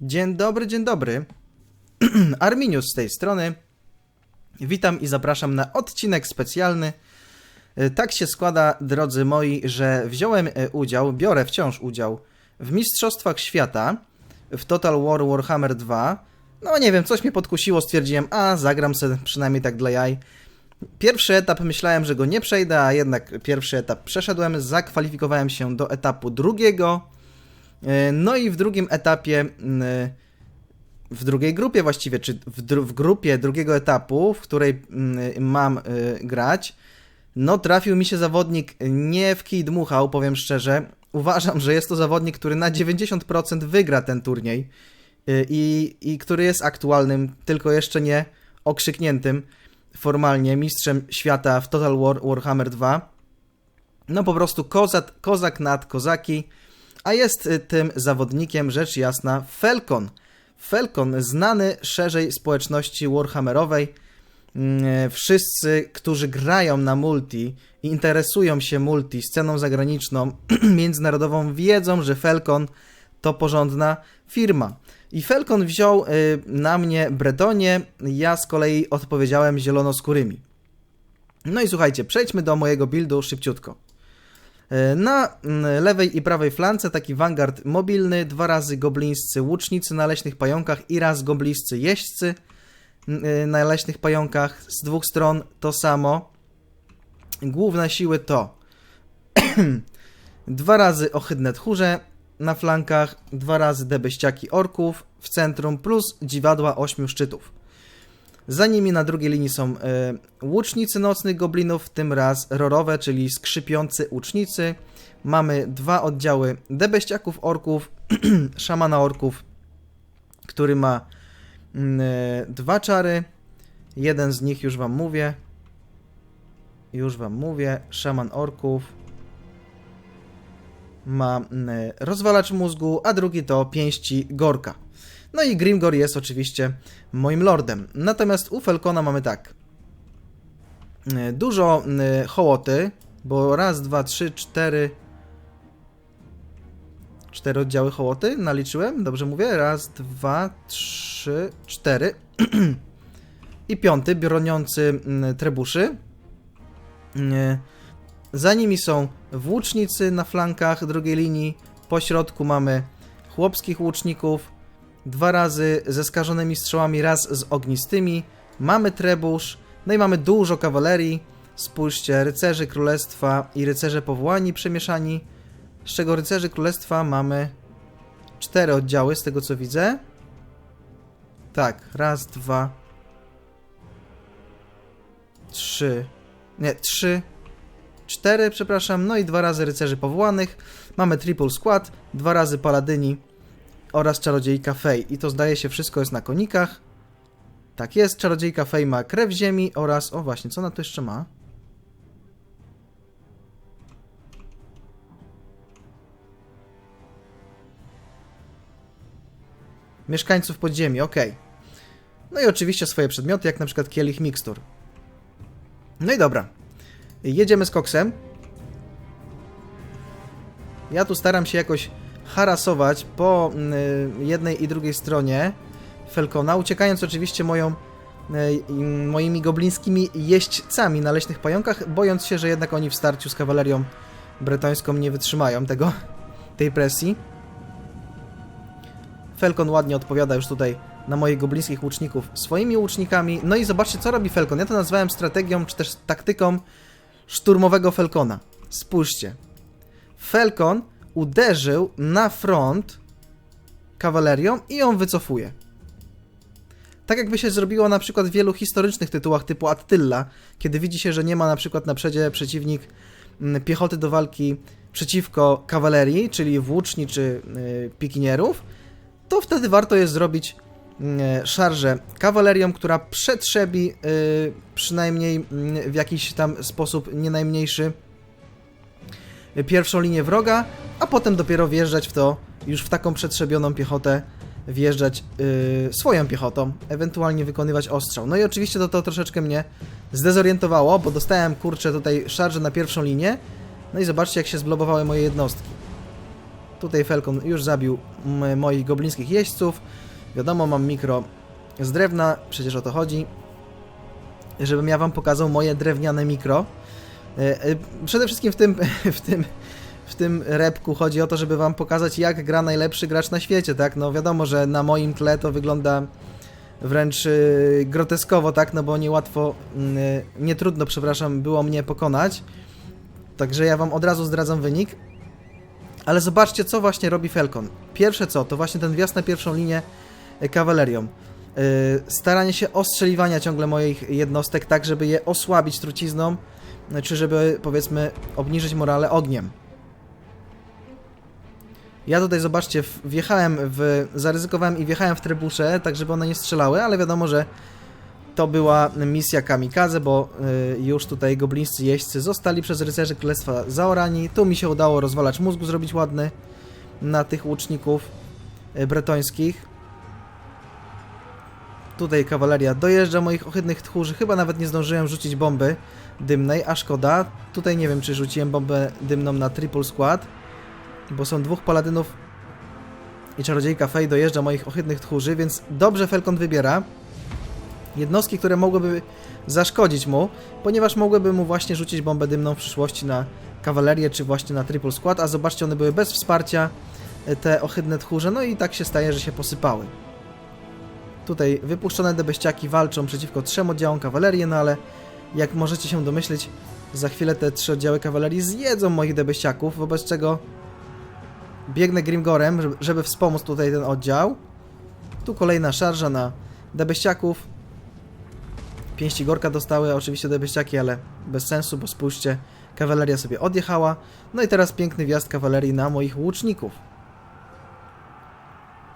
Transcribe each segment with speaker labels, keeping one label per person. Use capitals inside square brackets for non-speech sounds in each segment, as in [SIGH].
Speaker 1: Dzień dobry, dzień dobry. [CLEARS THROAT] Arminius z tej strony. Witam i zapraszam na odcinek specjalny. E, Tak się składa, drodzy moi, że wziąłem e, udział, biorę wciąż udział w Mistrzostwach Świata w Total War Warhammer 2. No nie wiem, coś mnie podkusiło, stwierdziłem, a zagram sobie przynajmniej tak dla jaj. Pierwszy etap myślałem, że go nie przejdę, a jednak pierwszy etap przeszedłem, zakwalifikowałem się do etapu drugiego. E, No i w drugim etapie, mm, w drugiej grupie właściwie, czy w, dru- w grupie drugiego etapu, w której mm, mam grać, no trafił mi się zawodnik nie w kij dmuchał, powiem szczerze. Uważam, że jest to zawodnik, który na 90% wygra ten turniej i, i który jest aktualnym, tylko jeszcze nie okrzykniętym formalnie mistrzem świata w Total War Warhammer 2. No po prostu kozak, kozak nad kozaki. A jest y, tym zawodnikiem, rzecz jasna, Felcon. Felcon, znany szerzej społeczności Warhammerowej. Mm, Wszyscy, którzy grają na multi i interesują się multi, sceną zagraniczną, [CLEARS THROAT] międzynarodową, wiedzą, że Felcon to porządna firma. I Felcon wziął y, na mnie Bretonię, ja z kolei odpowiedziałem zielonoskórymi. No i słuchajcie, przejdźmy do mojego buildu szybciutko. E, Na mm, lewej i prawej flance taki Vanguard mobilny, dwa razy goblińscy łucznicy na leśnych pająkach i raz goblińscy jeźdźcy mm, e, na leśnych pająkach. Z dwóch stron to samo. Główne siły to [CLEARS THROAT] dwa razy ohydne tchórze na flankach, dwa razy debeściaki orków w centrum plus dziwadła ośmiu szczytów. Za nimi na drugiej linii są e, łucznicy nocnych goblinów, tym raz rorowe, czyli skrzypiący łucznicy. Mamy dwa oddziały debeściaków orków, [CLEARS THROAT] szamana orków, który ma e, dwa czary. Jeden z nich już wam mówię. Już wam mówię. Szaman orków ma e, rozwalacz mózgu, a drugi to pięści Gorka. No i Grimgor jest oczywiście moim lordem. Natomiast u Felkona mamy tak. E, Dużo y, hołoty, bo raz, dwa, trzy, cztery. Cztery oddziały hołoty naliczyłem, dobrze mówię? Raz, dwa, trzy, cztery. [CLEARS THROAT] I piąty, broniący trebuszy. Y, Za nimi są włócznicy na flankach drugiej linii. Po środku mamy chłopskich łuczników, dwa razy ze skażonymi strzałami, raz z ognistymi. Mamy trebusz, no i mamy dużo kawalerii. Spójrzcie, rycerzy królestwa i rycerze powołani przemieszani, z czego rycerzy królestwa mamy cztery oddziały, z tego co widzę. Tak, raz, dwa, trzy, nie, trzy, cztery, przepraszam, no i dwa razy rycerzy powołanych. Mamy triple skład, dwa razy paladyni oraz czarodziejka Fej. I to zdaje się wszystko jest na konikach. Tak jest, czarodziejka Fej ma krew ziemi oraz, o właśnie, co ona tu jeszcze ma? Mieszkańców podziemi, ok. No i oczywiście swoje przedmioty, jak na przykład kielich mikstur. No i dobra. Jedziemy z koksem. Ja tu staram się jakoś harasować po y, jednej i drugiej stronie Felkona, uciekając oczywiście moją, y, moimi goblińskimi jeźdźcami na leśnych pająkach, bojąc się, że jednak oni w starciu z kawalerią bretońską nie wytrzymają tego, tej presji. Felkon ładnie odpowiada już tutaj na moich goblińskich łuczników swoimi łucznikami. No i zobaczcie, co robi Felkon. Ja to nazwałem strategią, czy też taktyką szturmowego Felkona. Spójrzcie. Felkon uderzył na front kawalerią i ją wycofuje. Tak jakby się zrobiło na przykład w wielu historycznych tytułach typu Attila, kiedy widzi się, że nie ma na przykład na przedzie przeciwnik mm, piechoty do walki przeciwko kawalerii, czyli włóczni czy y, pikinierów, to wtedy warto jest zrobić y, szarżę kawalerią, która przetrzebi y, przynajmniej y, w jakiś tam sposób nie najmniejszy pierwszą linię wroga, a potem dopiero wjeżdżać w to, już w taką przetrzebioną piechotę, wjeżdżać yy, swoją piechotą, ewentualnie wykonywać ostrzał. No i oczywiście to, to troszeczkę mnie zdezorientowało, bo dostałem, kurczę, tutaj szarżę na pierwszą linię, no i zobaczcie, jak się zblobowały moje jednostki. Tutaj Falcon już zabił moich goblińskich jeźdźców. Wiadomo, mam mikro z drewna, przecież o to chodzi. Żebym ja wam pokazał moje drewniane mikro. E, e, Przede wszystkim w tym, [LAUGHS] w tym, w tym repku chodzi o to, żeby wam pokazać, jak gra najlepszy gracz na świecie, tak? No wiadomo, że na moim tle to wygląda wręcz y, groteskowo, tak? No bo niełatwo, y, nie trudno, przepraszam, było mnie pokonać. Także ja wam od razu zdradzam wynik. Ale zobaczcie, co właśnie robi Falcon. Pierwsze co, to właśnie ten wjazd na pierwszą linię kawalerią. Staranie się ostrzeliwania ciągle moich jednostek, tak żeby je osłabić trucizną, y, czy żeby, powiedzmy, obniżyć morale ogniem. Ja tutaj, zobaczcie, wjechałem w... zaryzykowałem i wjechałem w trybusze, tak żeby one nie strzelały, ale wiadomo, że to była misja kamikaze, bo y, już tutaj goblińscy jeźdźcy zostali przez rycerzy królestwa zaorani. Tu mi się udało rozwalacz mózgu zrobić ładny na tych łuczników y, bretońskich. Tutaj kawaleria dojeżdża moich ohydnych tchórzy. Chyba nawet nie zdążyłem rzucić bomby dymnej, a szkoda. Tutaj nie wiem, czy rzuciłem bombę dymną na triple skład, bo są dwóch paladynów i czarodziejka Fej dojeżdża moich ohydnych tchórzy, więc dobrze Falcon wybiera jednostki, które mogłyby zaszkodzić mu, ponieważ mogłyby mu właśnie rzucić bombę dymną w przyszłości na kawalerię, czy właśnie na triple skład, a zobaczcie, one były bez wsparcia, e, te ohydne tchórze, no i tak się staje, że się posypały. Tutaj wypuszczone debeściaki walczą przeciwko trzem oddziałom kawalerii, no ale jak możecie się domyśleć, za chwilę te trzy oddziały kawalerii zjedzą moich debeściaków, wobec czego biegnę Grimgorem, żeby, wspomóc tutaj ten oddział. Tu kolejna szarża na debeściaków. Pięści Gorka dostały oczywiście debeściaki, ale bez sensu, bo spójrzcie, kawaleria sobie odjechała. No i teraz piękny wjazd kawalerii na moich łuczników.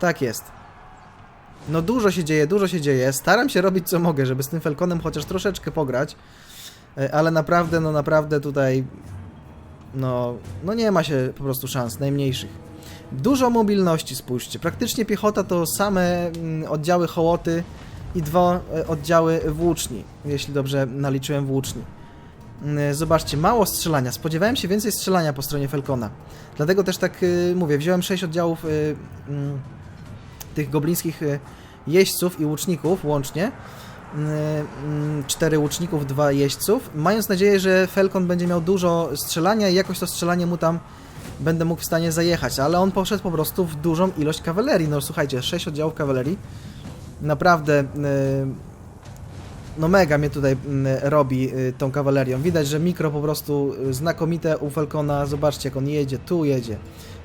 Speaker 1: Tak jest. No dużo się dzieje, dużo się dzieje. Staram się robić co mogę, żeby z tym Falconem chociaż troszeczkę pograć. E, Ale naprawdę, no naprawdę tutaj no, no nie ma się po prostu szans, najmniejszych. Dużo mobilności, spójrzcie. Praktycznie piechota to same mm, oddziały hołoty i dwa e, oddziały włóczni, jeśli dobrze naliczyłem włóczni. Mm, Zobaczcie, mało strzelania. Spodziewałem się więcej strzelania po stronie Falcona. Dlatego też tak y, mówię, wziąłem 6 oddziałów y, mm, tych goblińskich y, jeźdźców i łuczników łącznie. Y, mm, Cztery łuczników, dwa jeźdźców, mając nadzieję, że Falcon będzie miał dużo strzelania i jakoś to strzelanie mu tam będę mógł w stanie zajechać, ale on poszedł po prostu w dużą ilość kawalerii. No słuchajcie, 6 oddziałów kawalerii. Naprawdę y, no mega mnie tutaj mm, robi y, tą kawalerią. Widać, że mikro po prostu y, znakomite u Falcona. Zobaczcie, jak on jedzie, tu jedzie,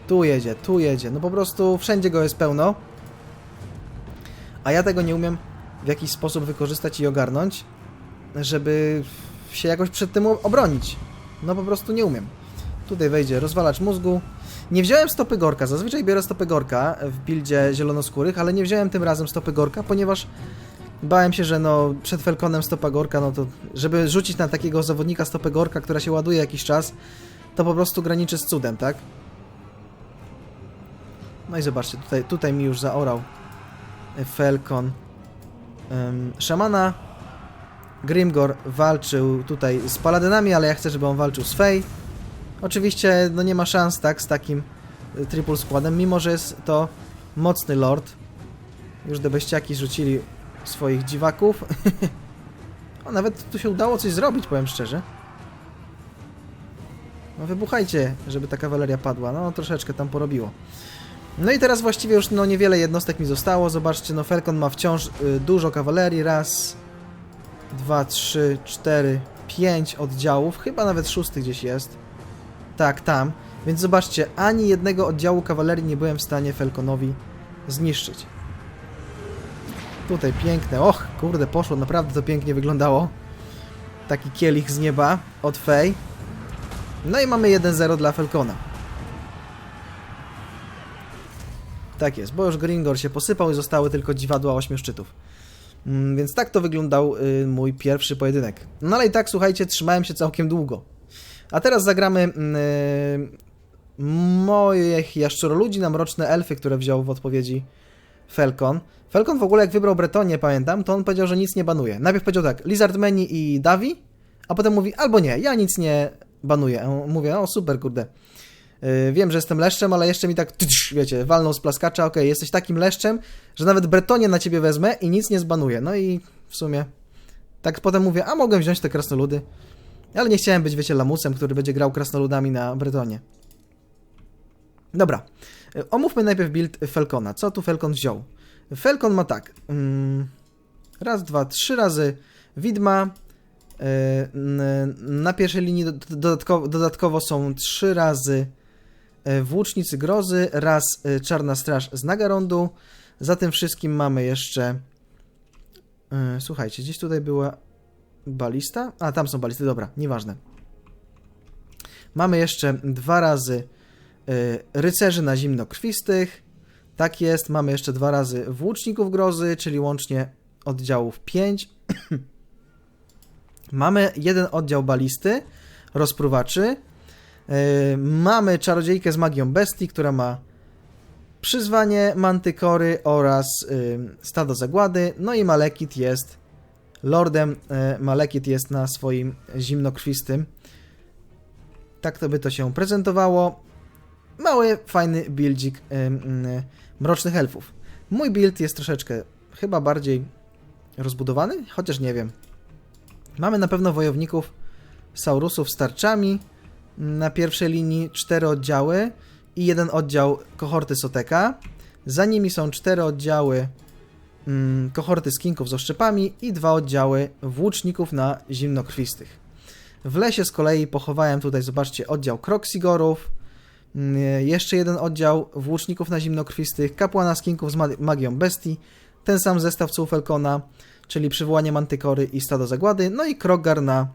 Speaker 1: tu jedzie, tu jedzie. No po prostu wszędzie go jest pełno. A ja tego nie umiem w jakiś sposób wykorzystać i ogarnąć, żeby się jakoś przed tym obronić. No po prostu nie umiem. Tutaj wejdzie rozwalacz mózgu. Nie wziąłem stopy gorka. Zazwyczaj biorę stopy gorka w buildzie zielonoskórych, ale nie wziąłem tym razem stopy gorka, ponieważ bałem się, że no przed Felconem stopa gorka, no to żeby rzucić na takiego zawodnika stopę gorka, która się ładuje jakiś czas, to po prostu graniczy z cudem, tak? No i zobaczcie, tutaj, tutaj mi już zaorał Felcon. Ym, szamana Grimgor walczył tutaj z paladynami, ale ja chcę, żeby on walczył z Fey. Oczywiście, no nie ma szans, tak, z takim y, triple składem, mimo że jest to mocny lord. Już debeściaki rzucili swoich dziwaków. [LAUGHS] o, nawet tu się udało coś zrobić, powiem szczerze. No wybuchajcie, żeby ta kawaleria padła. No troszeczkę tam porobiło. No i teraz właściwie już no niewiele jednostek mi zostało. Zobaczcie, no Falcon ma wciąż y, dużo kawalerii. Raz, dwa, trzy, cztery, pięć oddziałów. Chyba nawet szósty gdzieś jest. Tak, tam. Więc zobaczcie, ani jednego oddziału kawalerii nie byłem w stanie Falconowi zniszczyć. Tutaj piękne. Och, kurde, poszło. Naprawdę to pięknie wyglądało. Taki kielich z nieba od Fej. No i mamy 1-0 dla Falcona. Tak jest, bo już Gringor się posypał i zostały tylko dziwadła ośmiu szczytów. Mm, Więc tak to wyglądał y, mój pierwszy pojedynek. No ale i tak, słuchajcie, trzymałem się całkiem długo. A teraz zagramy y, moich jaszczuroludzi na mroczne elfy, które wziął w odpowiedzi Falcon. Falcon w ogóle jak wybrał Bretonię, pamiętam, to on powiedział, że nic nie banuje. Najpierw powiedział tak, Lizard Meni i Davi, a potem mówi, albo nie, ja nic nie banuję. Mówię, o super, kurde. Yy, wiem, że jestem leszczem, ale jeszcze mi tak, wiecie, walnął z plaskacza, okej, jesteś takim leszczem, że nawet Bretonię na ciebie wezmę i nic nie zbanuję. No i w sumie tak potem mówię, a mogłem wziąć te krasnoludy, ale nie chciałem być, wiecie, lamusem, który będzie grał krasnoludami na Bretonie. Dobra, yy, omówmy najpierw build Falcona. Co tu Falcon wziął? Falcon ma tak, mm, raz, dwa, trzy razy widma, n- na pierwszej linii do- dodatkowo, dodatkowo są trzy razy Włócznicy Grozy, raz e, Czarna Straż z Nagarondu. Za tym wszystkim mamy jeszcze. e, Słuchajcie, gdzieś tutaj była balista. A, tam są balisty, dobra, nieważne. Mamy jeszcze dwa razy e, Rycerzy na Zimnokrwistych. Tak jest, mamy jeszcze dwa razy Włóczników Grozy, czyli łącznie oddziałów 5. [CLEARS THROAT] mamy jeden oddział balisty, rozpruwaczy. Yy, mamy czarodziejkę z magią bestii, która ma przyzwanie mantykory oraz yy, stado zagłady. No i Malekit jest lordem. Yy, Malekit jest na swoim zimnokrwistym. Tak to by to się prezentowało. Mały, fajny buildzik mrocznych elfów. Mój build jest troszeczkę chyba bardziej rozbudowany, chociaż nie wiem. Mamy na pewno wojowników Saurusów z tarczami, na pierwszej linii cztery oddziały i jeden oddział kohorty Soteka. Za nimi są cztery oddziały mm, kohorty skinków z oszczepami i dwa oddziały włóczników na zimnokrwistych. W lesie z kolei pochowałem tutaj, zobaczcie, oddział Kroksigorów, mm, jeszcze jeden oddział włóczników na zimnokrwistych, kapłana skinków z ma- magią bestii, ten sam zestaw co u Falcona, czyli przywołanie mantykory i stado zagłady, no i Krogar na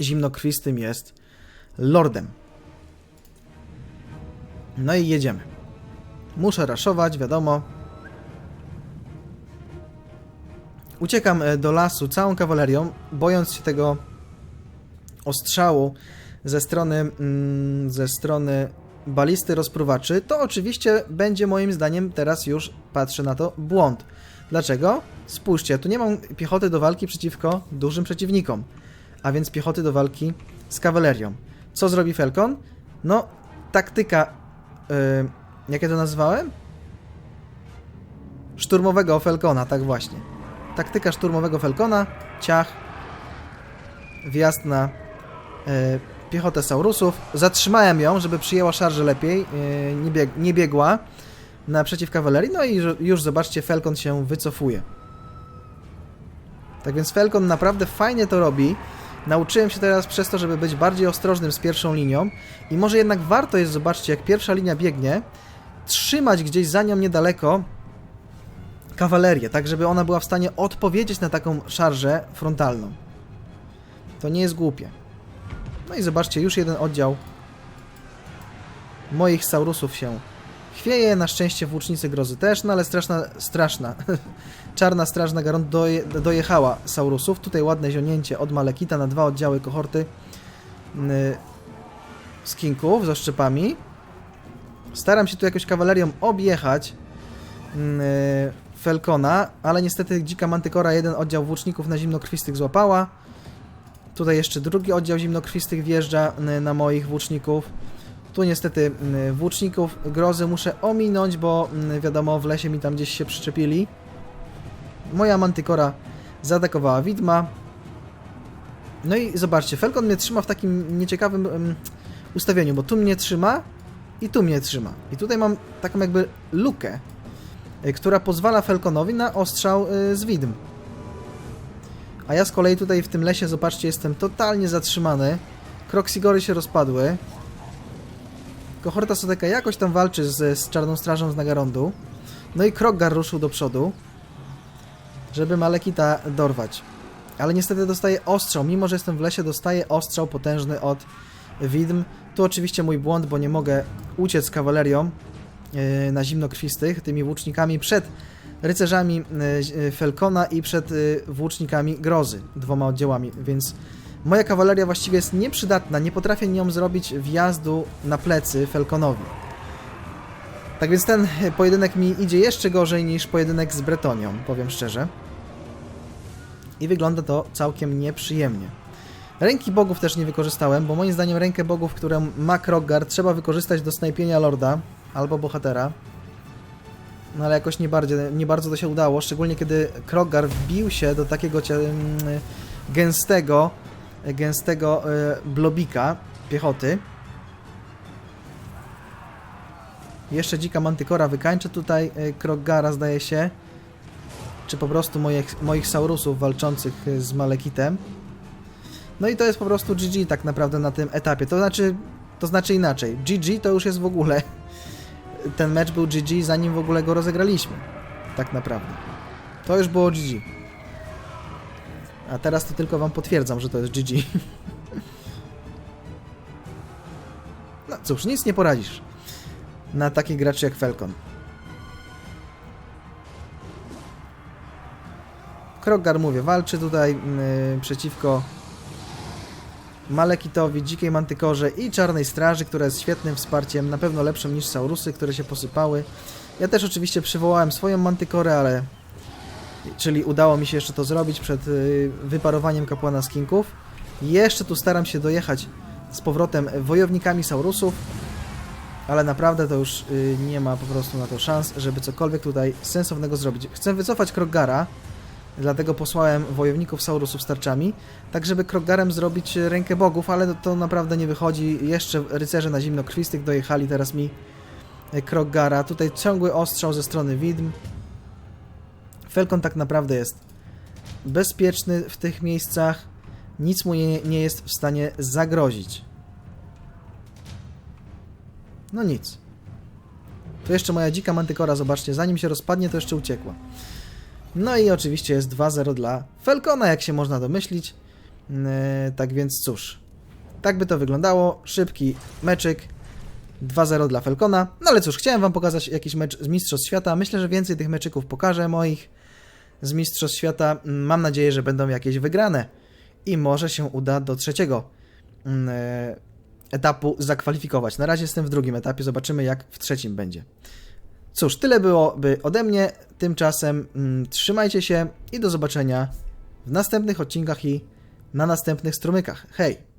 Speaker 1: zimnokrwistym jest lordem. No i jedziemy. Muszę raszować, wiadomo. Uciekam e, do lasu całą kawalerią, bojąc się tego ostrzału ze strony, mm, ze strony balisty rozpruwaczy. To oczywiście będzie moim zdaniem, teraz już patrzę na to, błąd. Dlaczego? Spójrzcie, tu nie mam piechoty do walki przeciwko dużym przeciwnikom, a więc piechoty do walki z kawalerią. Co zrobi Falcon? No, taktyka. Yy, jak ja to nazwałem? Szturmowego Falcona, tak właśnie. Taktyka szturmowego Falcona, ciach, wjazd na yy, piechotę Saurusów. Zatrzymałem ją, żeby przyjęła szarżę lepiej, yy, nie, bieg nie biegła naprzeciw kawalerii. No i ju- już zobaczcie, Falcon się wycofuje. Tak więc Falcon naprawdę fajnie to robi. Nauczyłem się teraz przez to, żeby być bardziej ostrożnym z pierwszą linią i może jednak warto jest, zobaczcie, jak pierwsza linia biegnie, trzymać gdzieś za nią niedaleko kawalerię, tak żeby ona była w stanie odpowiedzieć na taką szarżę frontalną. To nie jest głupie. No i zobaczcie, już jeden oddział moich Saurusów się chwieje, na szczęście włócznicy grozy też, no ale straszna, straszna, [LAUGHS] czarna strażna garont doje, dojechała Saurusów. Tutaj ładne zionięcie od Malekita na dwa oddziały kohorty yy, skinków z oszczepami. Staram się tu jakoś kawalerią objechać yy, Felkona, ale niestety dzika mantykora jeden oddział włóczników na zimnokrwistych złapała. Tutaj jeszcze drugi oddział zimnokrwistych wjeżdża yy, na moich włóczników. Tu niestety yy, włóczników grozy muszę ominąć, bo yy, wiadomo w lesie mi tam gdzieś się przyczepili. Moja mantykora zaatakowała widma. No i zobaczcie, Falcon mnie trzyma w takim nieciekawym em, ustawieniu, bo tu mnie trzyma i tu mnie trzyma. I tutaj mam taką jakby lukę, y, która pozwala Falconowi na ostrzał y, z widm. A ja z kolei tutaj w tym lesie, zobaczcie, jestem totalnie zatrzymany. Kroksigory się rozpadły. Kohorta Sodeka jakoś tam walczy z, z Czarną Strażą z Nagarondu. No i Kroggar ruszył do przodu żeby Malekita dorwać. Ale niestety dostaje ostrzał, mimo że jestem w lesie, dostaje ostrzał potężny od widm. Tu oczywiście mój błąd, bo nie mogę uciec z kawalerią yy, na zimnokrwistych, tymi włócznikami przed rycerzami yy, Felkona i przed włócznikami Grozy, dwoma oddziałami, więc moja kawaleria właściwie jest nieprzydatna, nie potrafię nią zrobić wjazdu na plecy Felkonowi. Tak więc ten pojedynek mi idzie jeszcze gorzej niż pojedynek z Bretonią, powiem szczerze. I wygląda to całkiem nieprzyjemnie. Ręki bogów też nie wykorzystałem, bo moim zdaniem rękę bogów, którą ma Kroggar, trzeba wykorzystać do snajpienia lorda albo bohatera. No ale jakoś nie, bardziej, nie bardzo to się udało, szczególnie kiedy Kroggar wbił się do takiego gęstego, gęstego e, blobika piechoty. Jeszcze dzika mantykora wykańczy tutaj e, Kroggara, zdaje się. Czy po prostu moich, moich saurusów walczących e, z Malekitem. No i to jest po prostu GG tak naprawdę na tym etapie. To znaczy, to znaczy inaczej. GG to już jest w ogóle. Ten mecz był GG zanim w ogóle go rozegraliśmy. Tak naprawdę. To już było GG. A teraz to tylko wam potwierdzam, że to jest GG. No cóż, nic nie poradzisz na takich graczy jak Falcon. Kroggar, mówię, walczy tutaj yy, przeciwko Malekitowi, Dzikiej Mantykorze i Czarnej Straży, która jest świetnym wsparciem, na pewno lepszym niż Saurusy, które się posypały. Ja też oczywiście przywołałem swoją Mantykorę, ale... Czyli udało mi się jeszcze to zrobić przed yy, wyparowaniem kapłana skinków. Jeszcze tu staram się dojechać z powrotem wojownikami Saurusów, ale naprawdę to już yy, nie ma po prostu na to szans, żeby cokolwiek tutaj sensownego zrobić. Chcę wycofać Kroggara, dlatego posłałem wojowników Saurusów z tarczami, tak żeby Kroggarem zrobić rękę bogów, ale to naprawdę nie wychodzi. Jeszcze rycerze na zimnokrwistych dojechali teraz mi Kroggara. Tutaj ciągły ostrzał ze strony widm. Felkon tak naprawdę jest bezpieczny w tych miejscach. Nic mu nie, nie jest w stanie zagrozić. No nic. Tu jeszcze moja dzika mantykora, zobaczcie, zanim się rozpadnie, to jeszcze uciekła. No i oczywiście jest 2-0 dla Falcona, jak się można domyślić. Yy, tak więc cóż, tak by to wyglądało. Szybki meczyk. 2-0 dla Falcona. No ale cóż, chciałem wam pokazać jakiś mecz z Mistrzostw Świata. Myślę, że więcej tych meczyków pokażę moich z Mistrzostw Świata. Mam nadzieję, że będą jakieś wygrane. I może się uda do trzeciego yy, etapu zakwalifikować. Na razie jestem w drugim etapie, zobaczymy jak w trzecim będzie. Cóż, tyle byłoby ode mnie. Tymczasem mm, trzymajcie się i do zobaczenia w następnych odcinkach i na następnych strumykach. Hej!